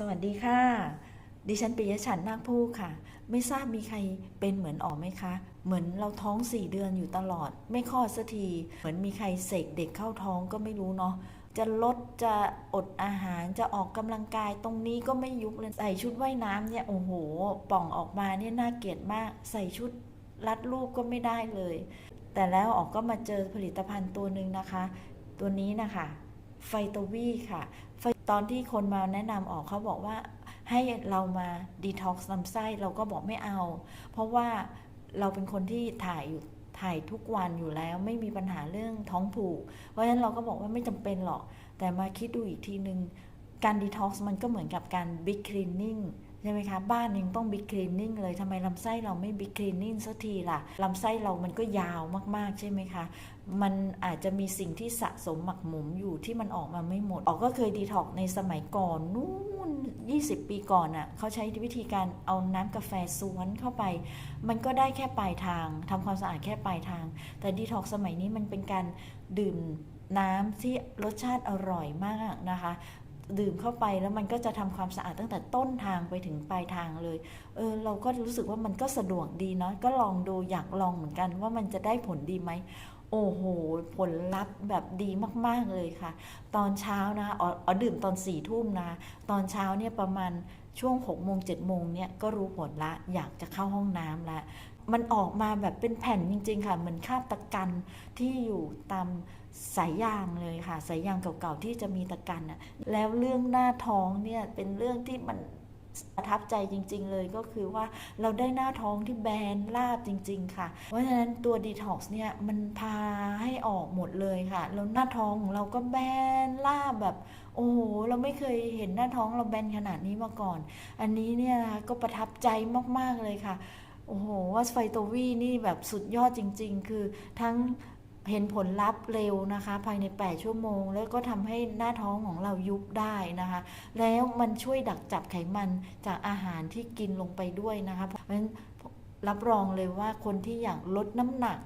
สวัสดีค่ะ ดิฉันปิยฉันนาคผู้ค่ะ ไม่ทราบมีใครเป็นเหมือนออกไหมคะ เหมือนเราท้องสี่เดือนอยู่ตลอด ไม่คลอดสักที เหมือนมีใครเสกเด็กเข้าท้องก็ไม่รู้เนาะ จะลดจะอดอาหารจะออกกำลังกายตรงนี้ก็ไม่ยุบเลยใส่ชุดว่ายน้ำเนี่ยโอ้โห ป่องออกมาเนี่ยน่าเกลียดมาก ใส่ชุดรัดรูปก็ไม่ได้เลย แต่แล้วออกก็มาเจอผลิตภัณฑ์ตัวหนึ่งนะคะ ตัวนี้นะคะ ไฟโตวีค่ะไฟ ตอนที่คนมาแนะนำออกเขาบอกว่าให้เรามาดีท็อกซ์ลำไส้เราก็บอกไม่เอา เพราะว่าเราเป็นคนที่ถ่ายอยู่ถ่ายทุกวันอยู่แล้วไม่มีปัญหาเรื่องท้องผูก เพราะฉะนั้นเราก็บอกว่าไม่จำเป็นหรอก แต่มาคิดดูอีกทีนึง การดีท็อกซ์มันก็เหมือนกับการบิ๊กคลีนนิ่ง ช่ไหมคะบ้านยังต้องบิ๊กคลีนนิ่งเลยทำไมลำไส้เราไม่บิ๊กคลีนนิ่งสักทีล่ะลำไส้เรามันก็ยาวมากๆใช่ไหมคะ มันอาจจะมีสิ่งที่สะสมหมักหมมอยู่ที่มันออกมาไม่หมด ออกก็เคยดีท็อกในสมัยก่อนนู่น20 ปีก่อนอะ่ะเขาใช้วิธีการเอาน้ำกาแฟซวนเข้าไป มันก็ได้แค่ปลายทางทำความสะอาดแค่ปลายทาง แต่ดีท็อกสมัยนี้มันเป็นการดื่มน้ำที่รสชาติอร่อยมากนะคะ ดื่มเข้าไปแล้วมันก็จะทำความสะอาดตั้งแต่ต้นทางไปถึงปลายทางเลย เออเราก็รู้สึกว่ามันก็สะดวกดีเนาะก็ลองดูอยากลองเหมือนกันว่ามันจะได้ผลดีไหมโอ้โห ผลลัพธ์แบบดีมาก ๆ เลยค่ะ ตอนเช้านะอ๋อดื่มตอนสี่ทุ่มนะ ตอนเช้าเนี่ยประมาณช่วง6กโมงเจ็ดโมงเนี่ยก็รู้ผลละ อยากจะเข้าห้องน้ำละ มันออกมาแบบเป็นแผ่นจริง ๆ ค่ะ เหมือนคาบตะกันที่อยู่ตามสายยางเลยค่ะ สายยางเก่าๆที่จะมีตะกันอะแล้วเรื่องหน้าท้องเนี่ยเป็นเรื่องที่มัน ประทับใจจริง ๆ เลยก็คือว่าเราได้หน้าท้องที่แบนราบจริง ๆ ค่ะ เพราะฉะนั้นตัวดีท็อกซ์เนี่ยมันพาให้ออกหมดเลยค่ะ แล้วหน้าท้องของเราก็แบนราบแบบโอ้โห เราไม่เคยเห็นหน้าท้องเราแบนขนาดนี้มาก่อน อันนี้เนี่ยนะคะก็ประทับใจมาก ๆ เลยค่ะ โอ้โห ว่าไฟโตวีนี่แบบสุดยอดจริง ๆ คือทั้ง เห็นผลลัพธ์เร็วนะคะ ภายใน 8 ชั่วโมง แล้วก็ทำให้หน้าท้องของเรายุบได้นะคะ แล้วมันช่วยดักจับไขมันจากอาหารที่กินลงไปด้วยนะคะเพราะฉะนั้นรับรองเลยว่าคนที่อยากลดน้ำหนัก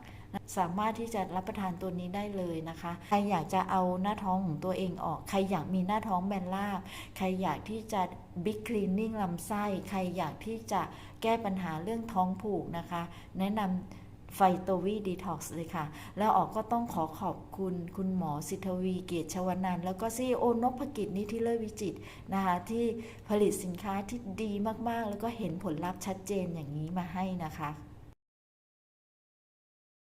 สามารถที่จะรับประทานตัวนี้ได้เลยนะคะ ใครอยากจะเอาหน้าท้องของตัวเองออก ใครอยากมีหน้าท้องแบนราบ ใครอยากที่จะบิ๊กคลีนนิ่งลำไส้ ใครอยากที่จะแก้ปัญหาเรื่องท้องผูกนะคะ แนะนำ ไฟโตวีดีท็อกซ์เลยค่ะ แล้วออกก็ต้องขอขอบคุณคุณหมอสิทธวีเกียรติชวนันแล้วก็ซีโอนพกิจนิธิเลิศวิจิตนะคะที่ผลิตสินค้าที่ดีมากๆ แล้วก็เห็นผลลัพธ์ชัดเจนอย่างนี้มาให้นะคะ